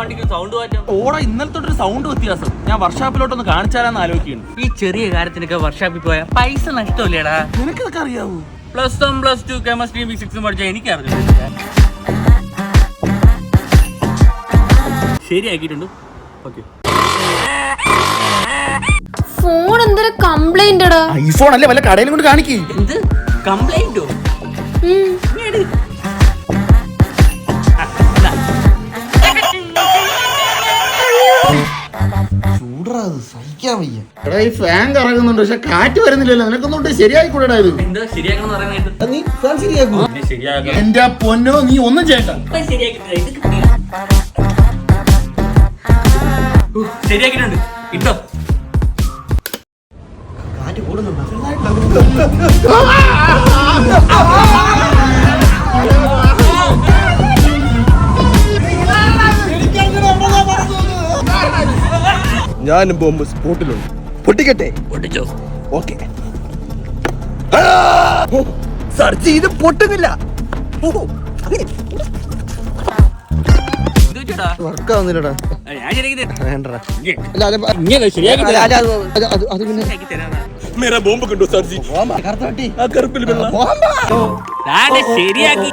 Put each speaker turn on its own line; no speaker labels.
വണ്ടിക്ക് സൗണ്ട് മാറ്റം.
ഓടാ ഇന്നലെ തൊട്ടൊരു സൗണ്ട് വ്യത്യാസം. ഞാൻ വർഷാപ്പിലോട്ടൊന്ന് കാണിച്ചാലാന്ന് ആലോചിക്കുന്നു
ഈ ചെറിയ കാര്യത്തിനൊക്കെ വർഷാപ്പിൽ പോയാൽ പൈസ നഷ്ടമില്ലേടാ.
നിനക്കിതൊക്കെ അറിയാവൂ
plus one plus two chemistry ഫിസിക്സും പഠിച്ചാൽ എനിക്ക് അറിഞ്ഞില്ല ശരിയാക്കിയിട്ടുണ്ട്. ഓക്കെ
ഫോൺ എന്തൊരു കംപ്ലൈന്റ്
ഐഫോൺ അല്ലേ വല്ല കടയിലും കൊണ്ട് കാണിക്കേ.
എന്ത്? കംപ്ലൈന്റോ
ചൂടറാ അത് സഹിക്കാൻ വയ്യ. എടാ ഈ ഫാൻ കറങ്ങുന്നുണ്ട് പക്ഷെ കാറ്റ് വരുന്നില്ലല്ലോ. നിനക്കൊന്നും ശരിയായി കൂടാ ഇത്.
എന്താ ശരിയാക്കണം പറയുന്നത്
നീ ഫാൻ ശരിയാക്കൂ. എന്റെ പൊന്നോ നീ ഒന്നും ചെയ്യണ്ട.
ശരിയാക്കിയിട്ടുണ്ട്. ഇട്ടോ.
കാറ്റ് കൂടുന്നുണ്ടോ? ഞാനും ബോംബ് സ്പോട്ടിലുണ്ട്. പൊട്ടിക്കട്ടെ?
പൊട്ടിച്ചോ.
ഓക്കെ. സർച്ച് ചെയ്ത് പൊട്ടുന്നില്ല. വർക്കാവുന്നില്ലടാ. വേണ്ടടാ. അത് പിന്നെ
മേരാ ബോംബ് കണ്ടോ സാർജി
ശരിയാക്കി.